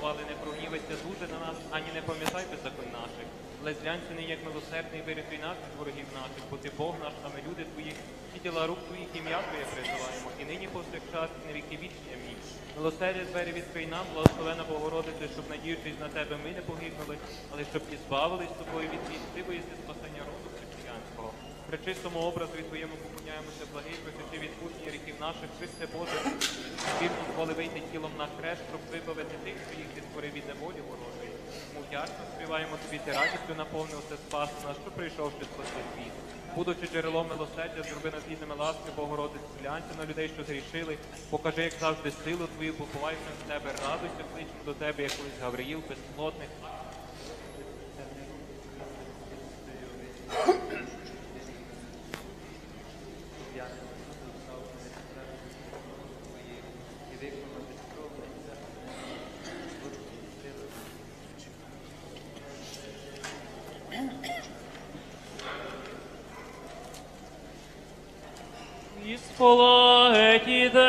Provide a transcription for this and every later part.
уповали, не прогнівайся дуже на нас, ані не пам'ятай беззаконь наших. Але зглянься не як милосердний, вирятуй нас від ворогів наших, бо Ти Бог наш, а ми люди Твої, і діла рук Твоїх ім'я Твоє призиваємо, і нині повсякчас, і на віки вічні. Амінь. Милосердя двері відкрий нам, благословена Богородице, щоб надіючись на Тебе, ми не погибнули, але щоб і збавились тобою від військової спасення Пречистому образу і Твоєму поклоняємося, благий, просити відпущення гріхів наших, Христе Боже, Він дозволи вийти тілом на хрест, щоб вибавити тих, що їх відтворив від неволі ворожої. Ми вдячно співаємо Тобі, ти радістю наповнився спас нас, що прийшовши спасти світ. Будучи джерелом милосердя, зроби нас гідними ласки, Богородиць, глянься на людей, що зрішили, покажи, як завжди, силу Твою, поповайся в Тебе, радуйся, кличемо до Тебе, як колись Гавриїл, безплотних. Ісполаті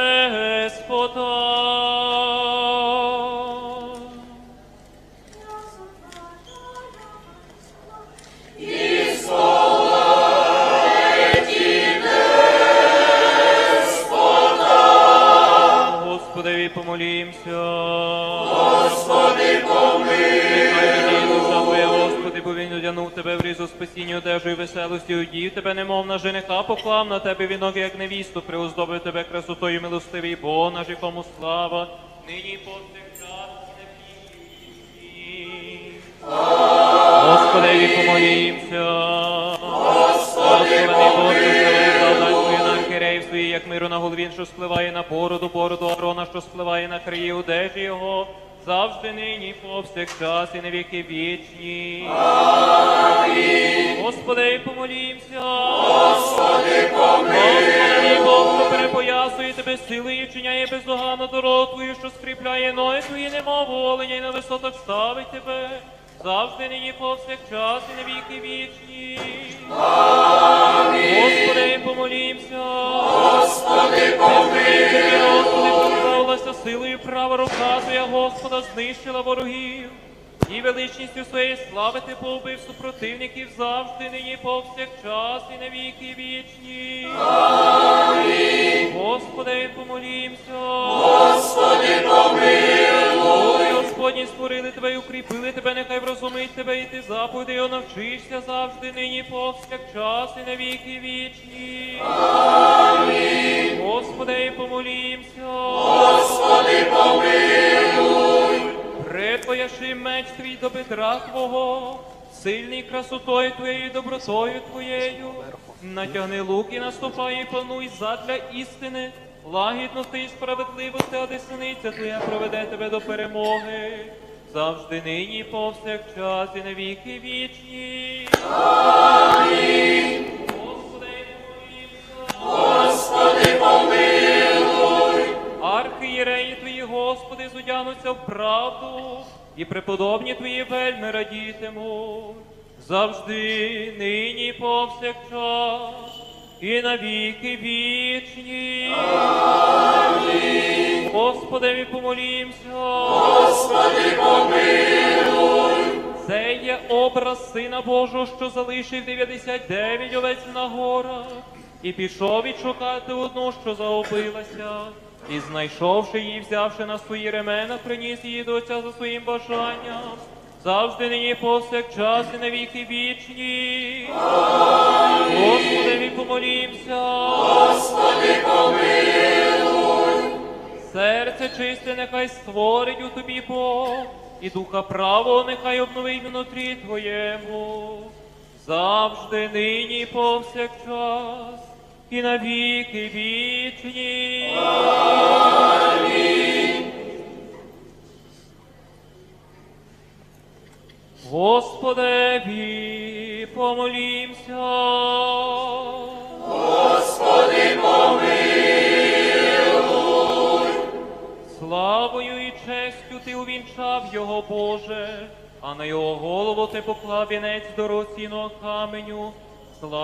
Господа. Господи, помолімся. Одягнув тебе в різу спасіння, одежу і веселості, одів тебе, немов на жениха, поклав на тебе вінок, як невісту, приуздобив тебе красотою милостивий, бо наш якому слава, нині повсякчас і на. Господи, помолімся. Господи, Боже, свої, як миру на голові, що спливає на бороду, бороду Арона, що спливає на краї одежі його, завжди нині, повсякчас і на віки вічні. Господи, помолімся. Господи, помилуй. Господи, Бог, перепоясує тебе силою, і вчиняє бездоганну дорогу Твою, що скріпляє ноги Твої, немов оленя, і на висотах ставить тебе. Завжди нині повсякчас і на віки вічні. Господи, помолімся. Господи, помилуй. Силою права рука Твоя, Господа, знищила ворогів. І величністю своєї слави ти побив супротивників завжди, нині повсякчас і на віки вічні. Господи, помолімся. Господи, помилуй. Господні створили тебе і укріпили тебе, нехай врозумить тебе, і ти заповіди його навчишся завжди, нині повсякчас і на віки вічні. Господи, помолімся. Господи, помилуй. Припояши меч твій до бедра Твого, сильний красотою Твоєю, добротою Твоєю. Натягни лук і наступай, і пануй задля істини, лагідності і справедливості, а десниця Твоя проведе тебе до перемоги. Завжди нині, повсякчас і на віки вічні. Господи, помилуй. Архієреї твої, Господи, зодягнуться в правду, і преподобні твої вельми радітимуть. Завжди, нині, повсякчас, і на віки вічні. Господи, помолімся. Господи, помилуй. Це є образ Сина Божого, що залишив 99 овець на горах, і пішов відшукати одну, що загубилася, і знайшовши її, взявши на свої ремена, приніс її до Отця за своїм бажанням. Завжди нині повсякчас і на віки вічні. Господи, помолімся. Господи, помилуй. Серце чисте нехай створить у тобі Бог, і духа правого нехай обновить внутрі твоєму. Завжди нині повсякчас і на віки вічні. Господеві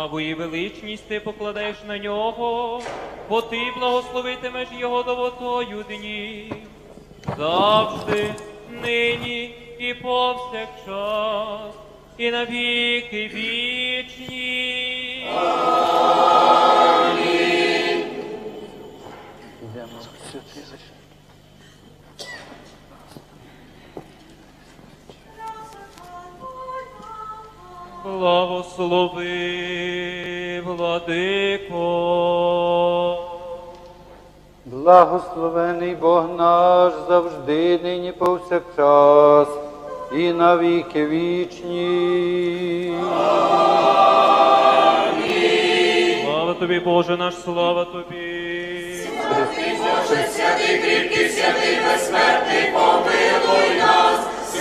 Славу і величність ти покладеш на нього, бо ти благословитимеш його довотою днів. Завжди, нині і повсякчас, і на віки вічні. Йдемо Благослови, владико. Благословений Бог наш завжди, нині повсякчас і на віки вічні. Слава тобі, Боже наш, слава тобі.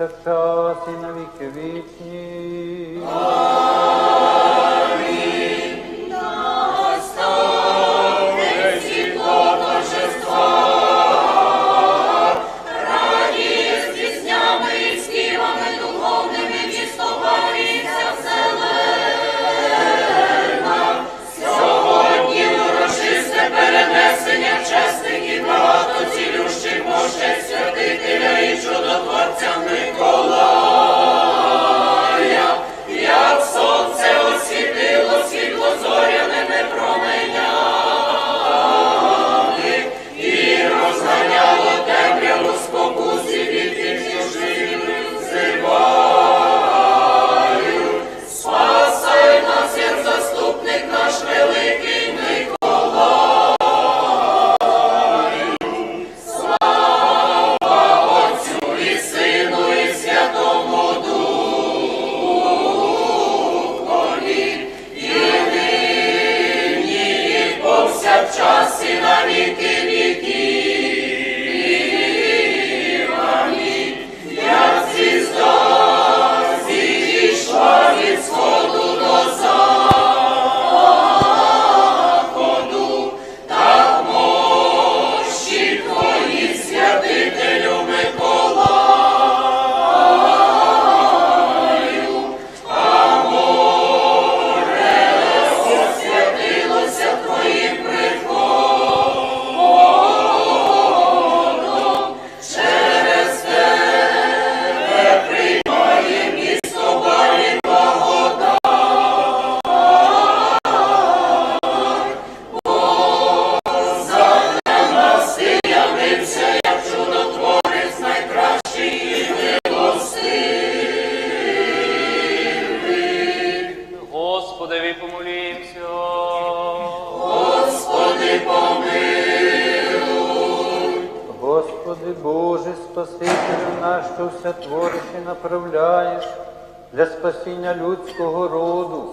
нині повсякчас і на віки вічні. Спасіння людського роду.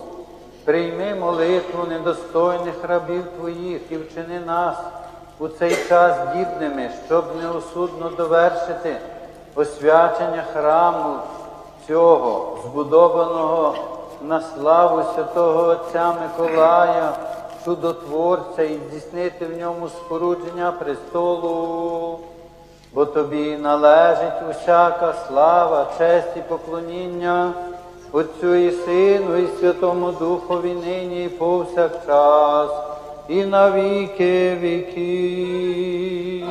Прийми молитву недостойних рабів Твоїх і вчини нас у цей час дібними, щоб неосудно довершити освячення храму цього, збудованого на славу святого Отця Миколая, чудотворця, і здійснити в ньому спорудження престолу. Бо тобі належить усяка слава, честь і поклоніння Отцю і Сину, і Святому Духові нині і повсякчас, і на віки віків.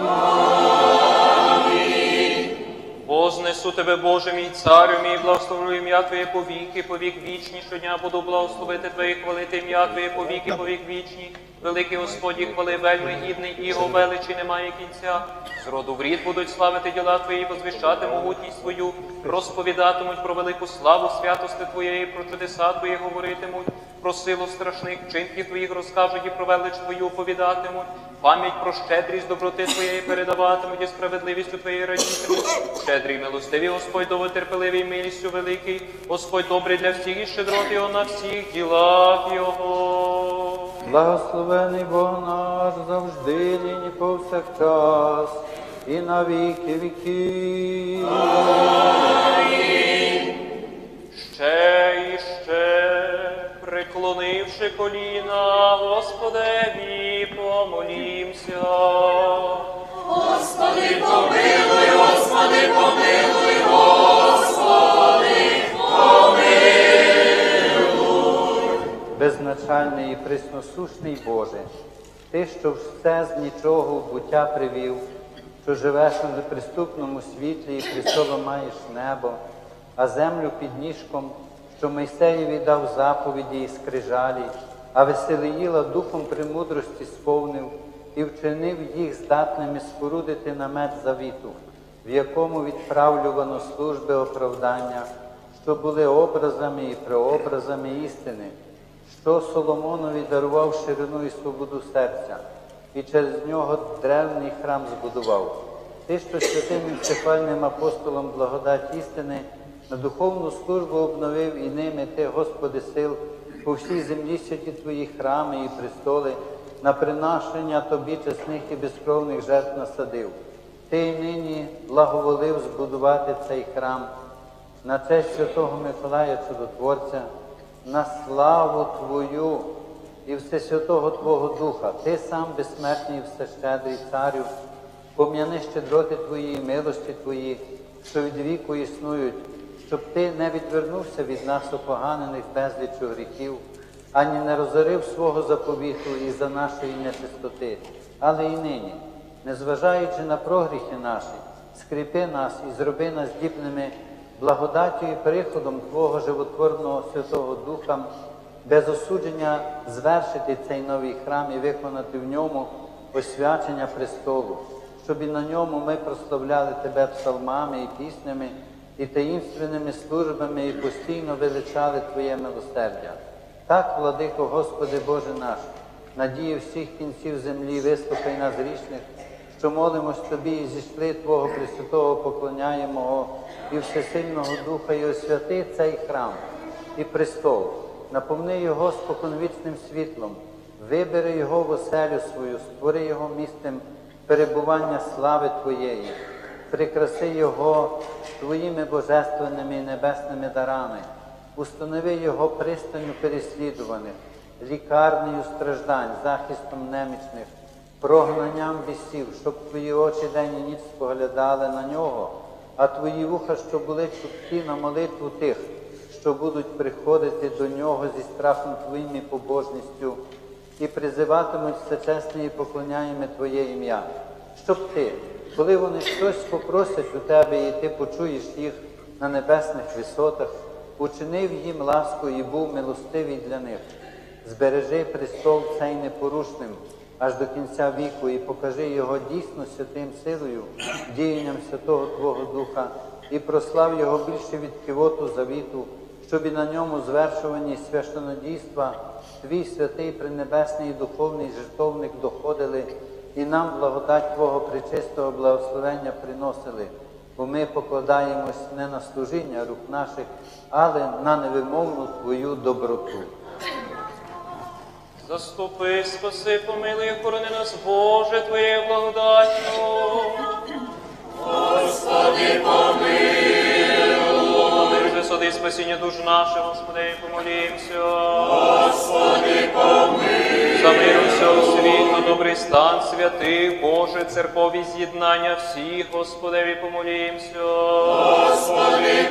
Вознесу тебе, Боже мій царю мій, благословлю ім'я Твоє повіки, повік вічні, щодня буду благословити Твоє, хвалити ім'я Твоє повіки, повік вічні. Великий Господі, хвали вельми гідний, і його величі немає кінця. З роду в рід будуть славити діла Твої, возвіщати могутність Твою, розповідатимуть про велику славу святости Твоєї, про чудеса Твої говоритимуть, про силу страшних вчинків Твоїх розкажуть і про велич Твою оповідатимуть. Пам'ять про щедрість доброти Твоєї передаватимуть і справедливістю Твоєї радітимуть. Щедрий, милостивий Господь, довготерпеливий, милістю великий, Господь добрий для всіх і щедрот його на всіх ділах Його. Благословений Бог наш завжди, нині повсякчас, і на віки віків. Безначальний і присносушний Боже, Ти, що все з нічого в буття привів, що живеш у неприступному світлі і престоло маєш небо, а землю під ніжком, що Мойсеєві дав заповіді і скрижалі, а Веселиїла духом премудрості сповнив і вчинив їх здатними спорудити намет завіту, в якому відправлювано служби оправдання, що були образами і прообразами істини що Соломонові дарував ширину і свободу серця, і через нього древній храм збудував. Ти, що святим і всехвальним апостолом благодать істини, на духовну службу обновив і ними ти, Господи, сил, по всій землі святі Твої храми і престоли, на приношення Тобі чесних і безкровних жертв насадив. Ти й нині благоволив збудувати цей храм на честь святого Миколая Чудотворця, на славу Твою і Всесвятого Твого Духа, Ти сам безсмертний і всещедрий царю, пом'яни щедроти Твої і милості Твої, що від віку існують, щоб Ти не відвернувся від нас опоганених безлічу гріхів, ані не розорив свого заповіту із-за нашої нечистоти, але і нині, незважаючи на прогріхи наші, скріпи нас і зроби нас здібними благодаттю і приходом Твого животворного Святого Духа, без осудження звершити цей новий храм і виконати в ньому освячення престолу, щоб і на ньому ми прославляли Тебе псалмами і піснями, і таїнственними службами, і постійно величали Твоє милосердя. Так, владико, Господи Боже наш, надію всіх кінців землі, вислухай нас грішних, що молимось Тобі і зійшли Твого Пресвятого поклоняємого і Всесильного Духа, і освяти цей храм і престол, наповни його споконвічним світлом, вибери його в оселю свою, створи його місцем перебування слави Твоєї, прикраси його Твоїми божественними і небесними дарами, установи його пристанню переслідуваних, лікарнею страждань, захистом немічних, прогнанням бісів, щоб твої очі день і ніч споглядали на нього, а твої вуха, що були чуткі на молитву тих, що будуть приходити до нього зі страхом твоїм і побожністю, і призиватимуть всечесне і поклоняємо Твоє ім'я, щоб ти, коли вони щось попросять у тебе, і ти почуєш їх на небесних висотах, учинив їм ласку і був милостивий для них. Збережи престол цей непорушним аж до кінця віку і покажи його дійсно святим силою, діянням Святого Твого Духа, і прослав його більше від кивоту завіту, щоб і на ньому звершувані священодійства Твій святий пренебесний і духовний жертовник доходили і нам благодать Твого причистого благословення приносили, бо ми покладаємось не на служіння рук наших, але на невимовну Твою доброту. Заступи, спаси, помилуй, охорони нас, Боже, Твоєю благодаттю. Господи, помилуй. Висоди спасіння душ наших, Господи, помолімся. Господи, помилуй. За мир усього світу, добрий стан святих, Боже, церкові з'єднання всіх, Господеві, помолімся. Господи,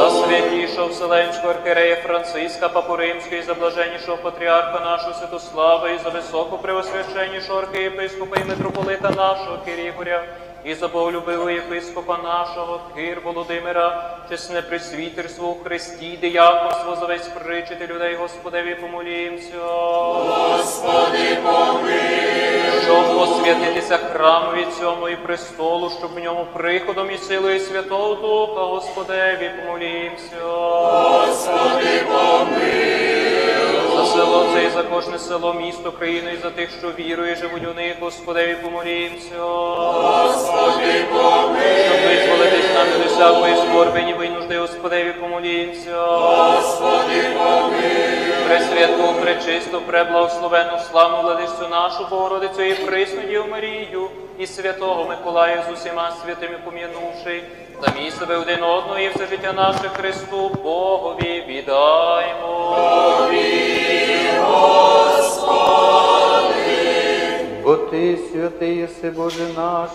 за святішого Вселенського архірея Франциска, Папу Римського і за блаженнішого патріарха нашого Святослава, і за високопревосвященнішого архієпископа і митрополита нашого Кирігоря, і за боголюбивого єпископа нашого Кир Володимира, чесне присвітерство у Христі, дияконство за весь причити людей, Господеві помолімся. Господи, щоб освятитися храмові цьому і престолу, щоб в ньому приходом і силою Святого Духа, Господеві, помолімся. Господи, За село це і за кожне село, місто, країну, і за тих, що вірує, живуть у них, Господеві, помолімся. Господи, Щоб визволитись нам від усякої скорби, ніби й нужди, Господеві, помолімся. Господи, Пресвяту, пречисту, преблагословену, славну владичцю нашу Богородицю і присну Діву Марію, і святого Миколая з усіма святими пом'янувши, самі себе один одного і все життя наше Христу Богові віддаймо. Бо ти, святий єси Боже наш,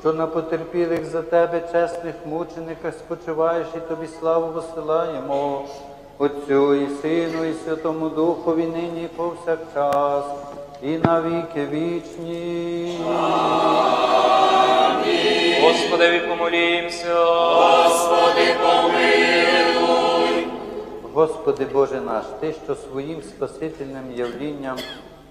що на потерпілих за тебе чесних мучениках спочиваєш і тобі славу посилаємо. Отцю і Сину, і Святому Духові нині і повсякчас, і на віки вічні. Господеві помолімся. Господи Боже наш, Ти, що своїм спасительним явлінням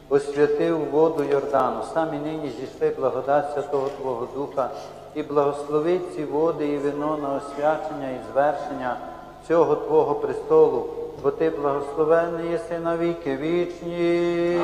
освятив воду Йордану, самі нині зійшли благодать Святого Твого Духа і благослови ці води і вино на освячення і звершення цього Твого престолу, бо Ти благословений єси на віки вічні.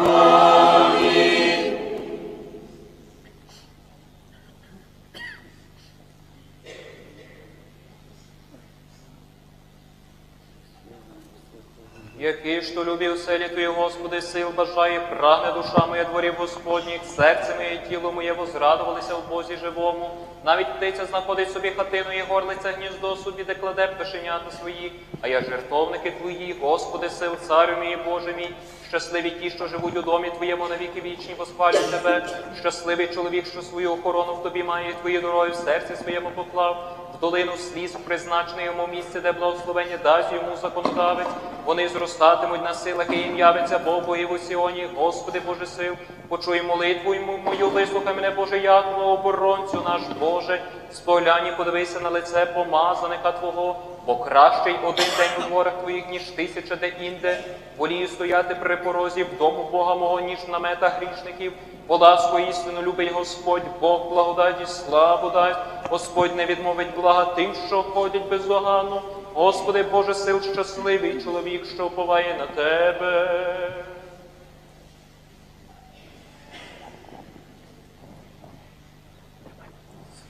Який що любив селі Твої, Господи, сил бажає, прагне душа моя дворів Господніх, серце моє і тіло моє возрадувалися в Бозі живому. Навіть птиця знаходить собі хатину і горлиця гніздо собі, де кладе пташенята свої. А я жертовники Твої, Господи, сил, царю мій, Боже мій. Щасливі ті, що живуть у домі Твоєму на віки вічні, восхвалюють Тебе. Щасливий чоловік, що свою охорону в Тобі має, і Твої дороги в серці своєму поклав. В долину сліз призначене йому місце, де благословення дасть йому законодавець. Вони зростатимуть на силах і їм явиться Бог Богів у Сіоні, Господи Боже сил. Почуй молитву йому мою, вислухай мене, Боже, Якова, оборонцю наш Боже. Споглянь і подивися на лице помазаника Твого, бо кращий один день у дворах Твоїх, ніж тисяча де інде. Волію стояти при порозі в дому Бога мого, ніж на наметах грішників. Бо ласку істину любить Господь, Бог благодаті, славу дасть. Господь не відмовить блага тим, що ходять бездоганно. Господи, Боже сил, щасливий чоловік, що уповає на Тебе.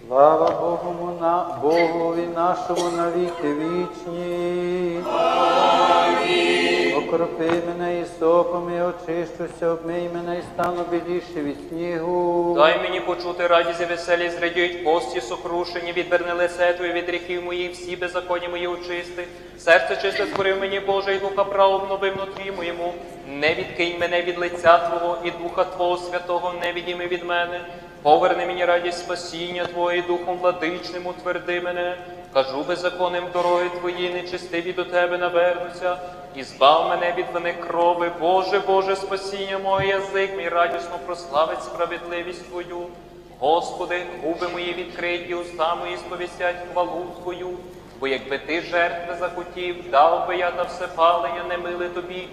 Слава Богу, на, Богові нашому на віки вічні. Окропи мене і сопом, і очищуся, обмий мене і стану біліше від снігу. Дай мені почути радість і веселі, зрадіють кості сокрушені, відверни лице Твоє від гріхів моїх, всі беззаконні мої очисти. Серце чисте створив мені, Боже, і духа право обнови внутрі моєму. Не відкинь мене від лиця Твого, і Духа Твого Святого не відійми від мене. Поверни мені радість спасіння Твоє, духом владичним утверди мене. Кажу беззаконним дороги Твої, нечистиві до Тебе навернуться. І збав мене від вини крови, Боже, Боже, спасіння моє, язик мій радісно прославить справедливість Твою. Господи, губи мої відкриті, уста мої сповістять хвалу Твою. Бо якби ти жертви захотів, дав би я на все палення, не миле тобі.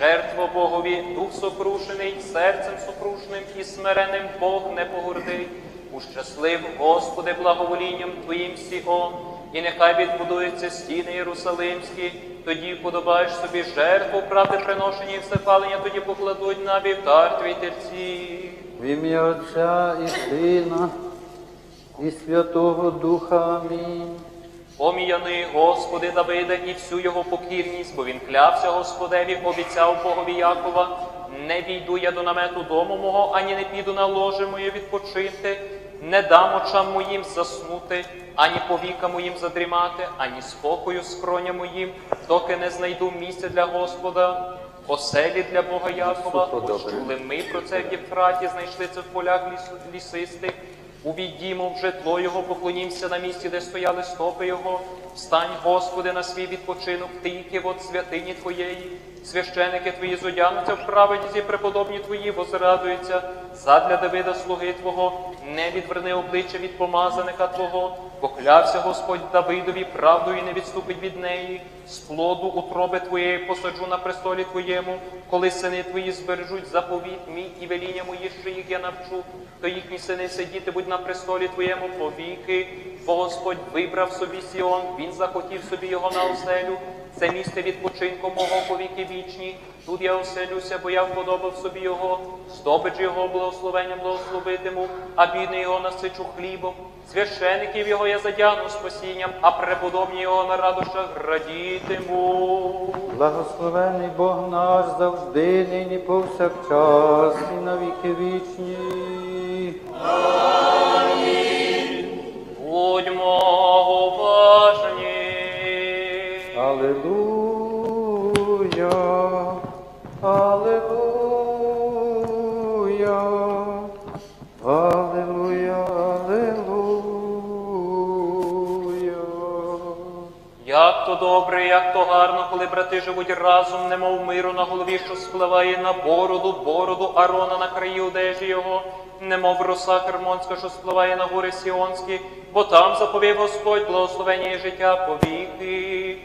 Жертво Богові, дух сокрушений, серцем сокрушним і смиреним Бог не погордить. Ущаслив, Господи, благоволінням Твоїм Сіон, і нехай відбудуються стіни Єрусалимські, тоді вподобаєш собі жертву, правди приношення і всепалення, тоді покладуть на вівтар твій терці. В ім'я Отця і Сина, і Святого Духа. Амінь. Поміяни, Господи Давида, і всю його покірність, бо він клявся Господеві, обіцяв Богові Якова, не війду я до намету дому мого, ані не піду на ложе моє відпочити, не дам очам моїм заснути, ані повіка моїм задрімати, ані спокою скроня моїм, доки не знайду місця для Господа, оселі для Бога Якова, почули ми про це в Єфраті, знайшли це в полях ліс- лісистих. Увійдімо в житло Його, поклонімося на місці, де стояли стопи Його. Встань, Господи, на свій відпочинок, які от святині Твоєї. Священики Твої зодягнуться в праведність і преподобні Твої возрадуються. Задля Давида, слуги Твого, не відверни обличчя від помазаника Твого. Поклявся Господь Давидові правдою не відступить від неї. З плоду утроби Твоєї посаджу на престолі Твоєму, коли сини Твої збережуть заповіт мій і веління мої, що їх я навчу, то їхні сини сидітимуть на престолі Твоєму повіки. Господь вибрав собі Сіон, Він захотів собі його на оселю. Це місце відпочинку мого повіки вічні. Тут я оселюся, бо я вподобав собі його. Здобич його благословенням благословитиму, а бідний його насичу хлібом. Священиків його я задягну спасінням, а преподобні його на радощах радітиму. Благословений Бог наш завжди, нині повсякчас і на віки вічні. То добре, як то гарно, коли брати живуть разом, немов миру на голові, що спливає на бороду, бороду Арона на краї одежі його, немов роса Хермонська, що спливає на гори Сіонські, бо там заповів Господь благословення і життя повіки.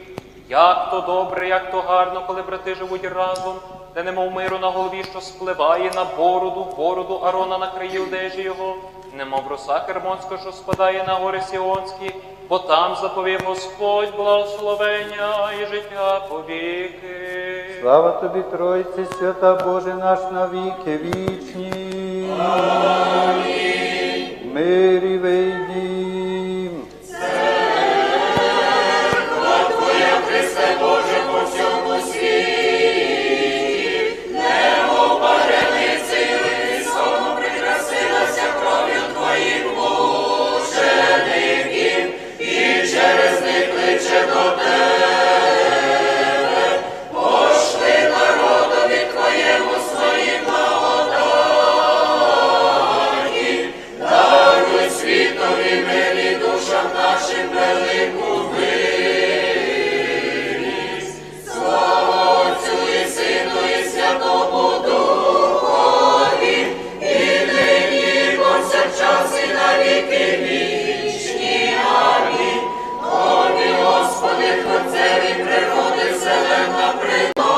Як то добре, як то гарно, коли брати живуть разом, де немов миру на голові, що спливає на бороду, бороду Арона на краї одежі його, немов роса Кермонська, що спадає на гори Сіонські, бо там заповів Господь благословення і життя повіки. Слава тобі, Тройці, свята Боже наш навіки вічні. Амінь. Мирі вийді.